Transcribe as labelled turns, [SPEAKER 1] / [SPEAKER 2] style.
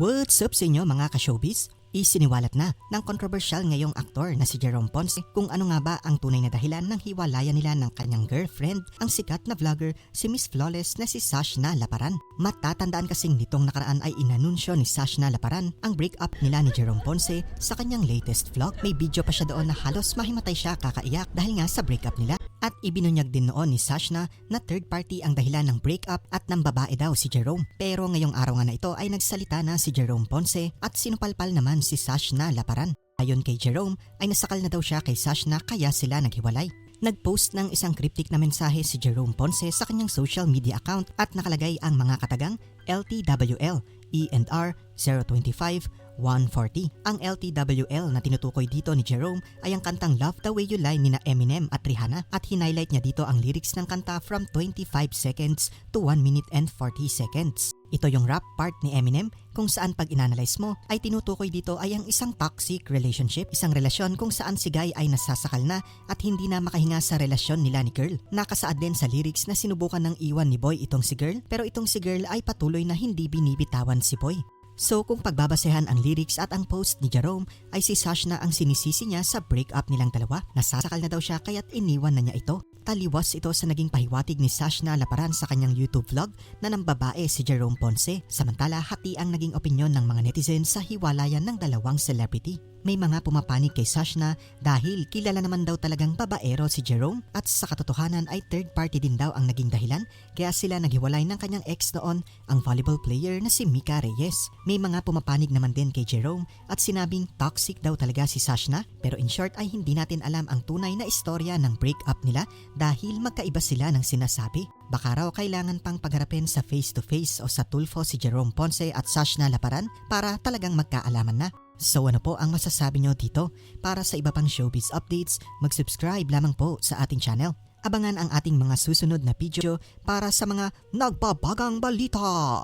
[SPEAKER 1] What's up sa inyo mga ka-showbiz? Isiniwalat na ng kontrobersyal ngayong aktor na si Jerome Ponce kung ano nga ba ang tunay na dahilan ng hiwalayan nila ng kanyang girlfriend, ang sikat na vlogger si Miss Flawless na si Sashna Laparan. Matatandaan kasing nitong nakaraan ay inanunsyo ni Sashna Laparan ang breakup nila ni Jerome Ponce sa kanyang latest vlog. May video pa siya doon na halos mahimatay siya kakaiyak dahil nga sa breakup nila. At ibinunyag din noon ni Sashna na third party ang dahilan ng breakup at ng babae daw si Jerome. Pero ngayong araw nga na ito ay nagsalita na si Jerome Ponce at sinupalpal naman si Sashna Laparan. Ayon kay Jerome ay nasakal na daw siya kay Sashna kaya sila naghiwalay. Nagpost ng isang cryptic na mensahe si Jerome Ponce sa kanyang social media account at nakalagay ang mga katagang LTWL, ENR 025, 140. Ang LTWL na tinutukoy dito ni Jerome ay ang kantang Love the Way You Lie ni na Eminem at Rihanna at hinighlight niya dito ang lyrics ng kanta from 25 seconds to 1 minute and 40 seconds. Ito yung rap part ni Eminem kung saan pag inanalyze mo ay tinutukoy dito ay ang isang toxic relationship, isang relasyon kung saan si guy ay nasasakal na at hindi na makahinga sa relasyon nila ni girl. Nakasaad din sa lyrics na sinubukan ng iwan ni boy itong si girl pero itong si girl ay patuloy na hindi binibitawan si boy. So kung pagbabasehan ang lyrics at ang post ni Jerome ay si Sashna ang sinisisi niya sa breakup nilang dalawa. Nasasakal na daw siya kaya't iniwan na niya ito. Taliwas ito sa naging pahiwatig ni Sashna Laparan sa kanyang YouTube vlog na ng babae si Jerome Ponce. Samantala hati ang naging opinyon ng mga netizens sa hiwalayan ng dalawang celebrity. May mga pumapanig kay Sashna dahil kilala naman daw talagang babaero si Jerome at sa katotohanan ay third party din daw ang naging dahilan kaya sila naghiwalay ng kanyang ex noon ang volleyball player na si Mika Reyes. May mga pumapanig naman din kay Jerome at sinabing toxic daw talaga si Sashna pero in short ay hindi natin alam ang tunay na istorya ng breakup nila dahil magkaiba sila ng sinasabi. Baka raw kailangan pang pagharapin sa face-to-face o sa tulfo si Jerome Ponce at Sashna Laparan para talagang magkaalaman na. So ano po ang masasabi nyo dito? Para sa iba pang showbiz updates, mag-subscribe lamang po sa ating channel. Abangan ang ating mga susunod na video para sa mga nagbabagang balita.